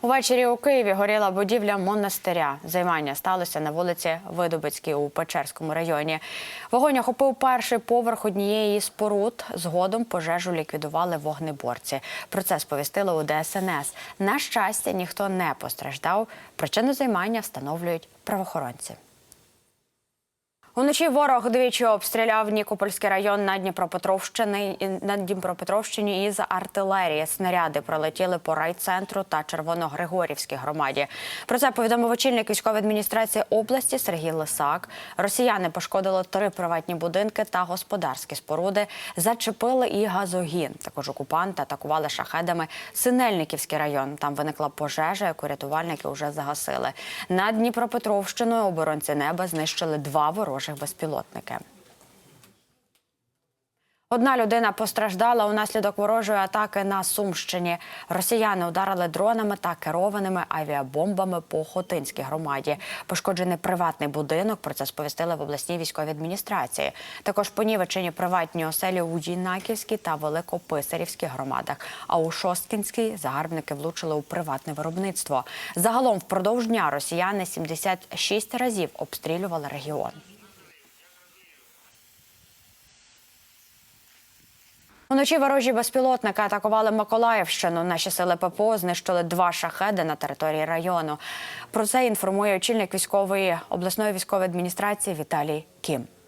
Увечері у Києві горіла будівля монастиря. Займання сталося на вулиці Видобицькій у Печерському районі. Вогонь охопив перший поверх однієї споруд. Згодом пожежу ліквідували вогнеборці. Про це сповістили у ДСНС. На щастя, ніхто не постраждав. Причину займання встановлюють правоохоронці. Уночі ворог двічі обстріляв Нікопольський район на Дніпропетровщині на Дніпропетровщині із артилерії. Снаряди пролетіли по райцентру та Червоногригорівській громаді. Про це повідомив очільник військової адміністрації області Сергій Лисак. Росіяни пошкодили три приватні будинки та господарські споруди. Зачепили і газогін. Також окупанти атакували шахедами Синельниківський район. Там виникла пожежа, яку рятувальники вже загасили. Над Дніпропетровщиною оборонці неба знищили два ворожих безпілотники. Одна людина постраждала унаслідок ворожої атаки на Сумщині. Росіяни ударили дронами та керованими авіабомбами по Хотинській громаді. Пошкоджений приватний будинок. Про це сповістили в обласній військовій адміністрації. Також понівечені приватні оселі у Юнаківській та Великописарівській громадах. А у Шосткінській загарбники влучили у приватне виробництво. Загалом впродовж дня росіяни 76 разів обстрілювали регіон. Уночі ворожі безпілотники атакували Миколаївщину. Наші сили ППО знищили два шахеди на території району. Про це інформує очільник військової обласної військової адміністрації Віталій Кім.